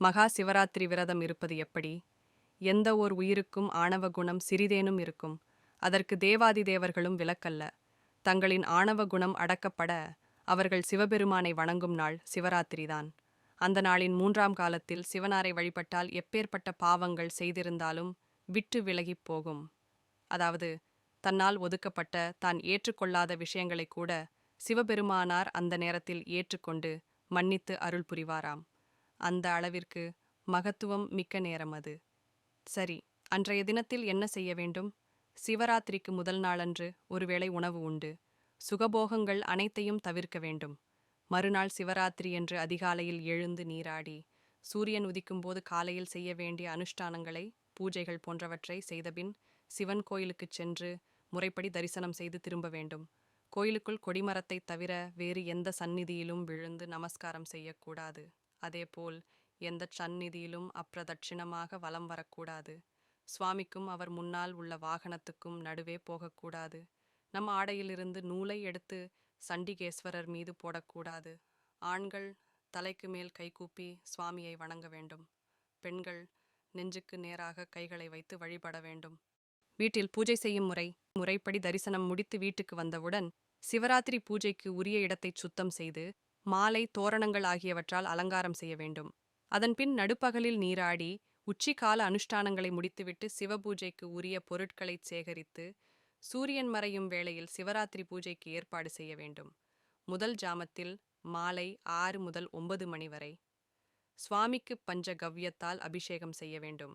மகா சிவராத்திரி விரதம் இருப்பது எப்படி? எந்த ஓர் உயிருக்கும் ஆணவ குணம் சிறிதேனும் இருக்கும். அதற்கு தேவாதி தேவர்களும் விலக்கல்ல தங்களின் ஆணவ குணம் அடக்கப்பட அவர்கள் சிவபெருமானை வணங்கும் நாள் சிவராத்திரிதான் அந்த நாளின் மூன்றாம் காலத்தில் சிவனாரை வழிபட்டால் எப்பேற்பட்ட பாவங்கள் செய்திருந்தாலும் விட்டு விலகிப் போகும். அதாவது தன்னால் ஒதுக்கப்பட்ட தான் ஏற்றுக்கொள்ளாத விஷயங்களை கூட சிவபெருமானார் அந்த நேரத்தில் ஏற்றுக்கொண்டு மன்னித்து அருள் புரிவாராம். அந்த அளவிற்கு மகத்துவம் மிக்க நேரம் அது. சரி அன்றைய தினத்தில் என்ன செய்ய வேண்டும்? சிவராத்திரிக்கு முதல் நாளன்று ஒருவேளை உணவு உண்டு. சுகபோகங்கள் அனைத்தையும் தவிர்க்க வேண்டும். மறுநாள் சிவராத்திரி என்று அதிகாலையில் எழுந்து நீராடி சூரியன் உதிக்கும்போது காலையில் செய்ய வேண்டிய அனுஷ்டானங்களை பூஜைகள் போன்றவற்றை செய்தபின் சிவன் கோயிலுக்குச் சென்று முறைப்படி தரிசனம் செய்து திரும்ப வேண்டும். கோயிலுக்குள் கொடிமரத்தைத் தவிர வேறு எந்த சந்நிதியிலும் விழுந்து நமஸ்காரம் செய்யக்கூடாது. அதேபோல் எந்த சந்நிதியிலும் அப்பிரதட்சிணமாக வலம் வரக்கூடாது. சுவாமிக்கும் அவர் முன்னால் உள்ள வாகனத்துக்கும் நடுவே போகக்கூடாது. நம் ஆடையிலிருந்து நூலை எடுத்து சண்டிகேஸ்வரர் மீது போடக்கூடாது. ஆண்கள் தலைக்கு மேல் கைகூப்பி சுவாமியை வணங்க வேண்டும். பெண்கள் நெஞ்சுக்கு நேராக கைகளை வைத்து வழிபட வேண்டும். வீட்டில் பூஜை செய்யும் முறை முறைப்படி தரிசனம் முடித்து வீட்டுக்கு வந்தவுடன் சிவராத்திரி பூஜைக்கு உரிய இடத்தைச் சுத்தம் செய்து மாலை தோரணங்கள் ஆகியவற்றால் அலங்காரம் செய்ய வேண்டும். அதன்பின் நடுப்பகலில் நீராடி உச்சிக்கால அனுஷ்டானங்களை முடித்துவிட்டு சிவபூஜைக்கு உரிய பொருட்களை சேகரித்து சூரியன் மறையும் வேளையில் சிவராத்திரி பூஜைக்கு ஏற்பாடு செய்ய வேண்டும். முதல் ஜாமத்தில் மாலை ஆறு முதல் ஒன்பது மணி வரை. சுவாமிக்கு பஞ்ச கவ்யத்தால் அபிஷேகம் செய்ய வேண்டும்.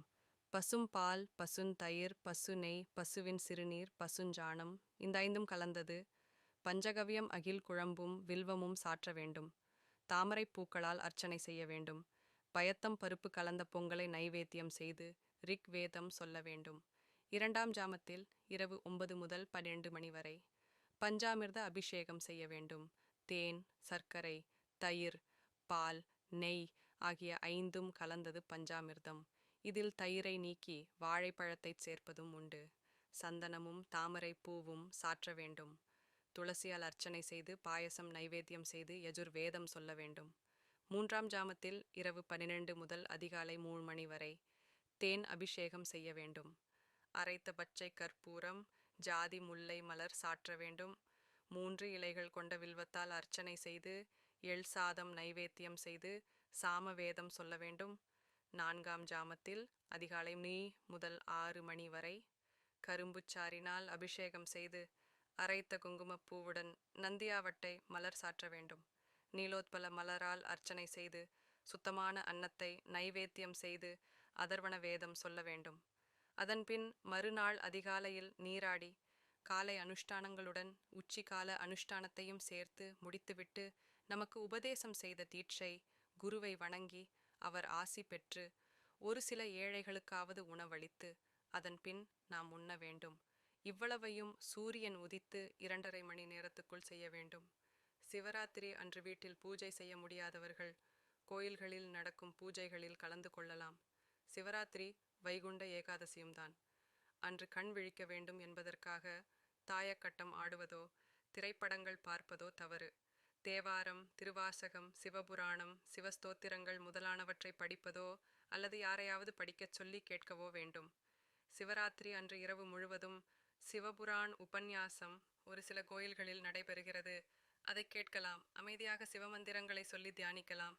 பசும் பால் பசுந்தயிர் பசு நெய் பசுவின் சிறுநீர் பசுஞ்சாணம் இந்த ஐந்தும் கலந்தது. பஞ்சகவியம் அகில் குழம்பும் வில்வமும் சாற்ற வேண்டும். தாமரைப் பூக்களால் அர்ச்சனை செய்ய வேண்டும். பயத்தம் பருப்பு கலந்த பொங்கலை நைவேத்தியம் செய்து ரிக் வேதம் சொல்ல வேண்டும். இரண்டாம் ஜாமத்தில் இரவு ஒன்பது முதல் பன்னிரண்டு மணி வரை பஞ்சாமிர்த அபிஷேகம் செய்ய வேண்டும். தேன் சர்க்கரை தயிர் பால் நெய் ஆகிய ஐந்தும் கலந்தது பஞ்சாமிர்தம். இதில் தயிரை நீக்கி வாழைப்பழத்தைச் சேர்ப்பதும் உண்டு. சந்தனமும் தாமரை பூவும் சாற்ற வேண்டும். துளசியால் அர்ச்சனை செய்து பாயசம் நைவேத்தியம் செய்து யஜுர் வேதம் சொல்ல வேண்டும். மூன்றாம் ஜாமத்தில் இரவு பன்னிரண்டு முதல் அதிகாலை மூணு மணி வரை தேன் அபிஷேகம் செய்ய வேண்டும். அரைத்த பச்சை கற்பூரம் ஜாதி முல்லை மலர் சாற்ற வேண்டும். மூன்று இலைகள் கொண்ட வில்வத்தால் அர்ச்சனை செய்து எள் சாதம் நைவேத்தியம் செய்து சாம வேதம் சொல்ல வேண்டும். நான்காம் ஜாமத்தில் அதிகாலை மீ முதல் ஆறு மணி வரை கரும்புச்சாரினால் அபிஷேகம் செய்து அரைத்த குங்குமப்பூவுடன் நந்தியாவட்டை மலர் சாற்ற வேண்டும். நீலோத்பல மலரால் அர்ச்சனை செய்து சுத்தமான அன்னத்தை நைவேத்தியம் செய்து அதர்வண வேதம் சொல்ல வேண்டும். அதன்பின் மறுநாள் அதிகாலையில் நீராடி காலை அனுஷ்டானங்களுடன் உச்சிகால அனுஷ்டானத்தையும் சேர்த்து முடித்துவிட்டு நமக்கு உபதேசம் செய்த தீட்சை குருவை வணங்கி அவர் ஆசி பெற்று ஒரு சில ஏழைகளுக்காவது உணவளித்து அதன்பின் நாம் உண்ண வேண்டும். இவ்வளவையும் சூரியன் உதித்து இரண்டரை மணி நேரத்துக்குள் செய்ய வேண்டும். சிவராத்திரி அன்று வீட்டில் பூஜை செய்ய முடியாதவர்கள் கோயில்களில் நடக்கும் பூஜைகளில் கலந்து கொள்ளலாம். சிவராத்திரி வைகுண்ட ஏகாதசியும் தான் அன்று கண் விழிக்க வேண்டும் என்பதற்காக தாயக்கட்டம் ஆடுவதோ திரைப்படங்கள் பார்ப்பதோ தவறு. தேவாரம் திருவாசகம் சிவபுராணம் சிவஸ்தோத்திரங்கள் முதலானவற்றை படிப்பதோ அல்லது யாரையாவது படிக்கச் சொல்லி கேட்கவோ வேண்டும். சிவராத்திரி அன்று இரவு முழுவதும் சிவபுராண் உபன்யாசம் ஒரு சில கோயில்களில் நடைபெறுகிறது. அதை கேட்கலாம். அமைதியாக சிவமந்திரங்களை சொல்லி தியானிக்கலாம்.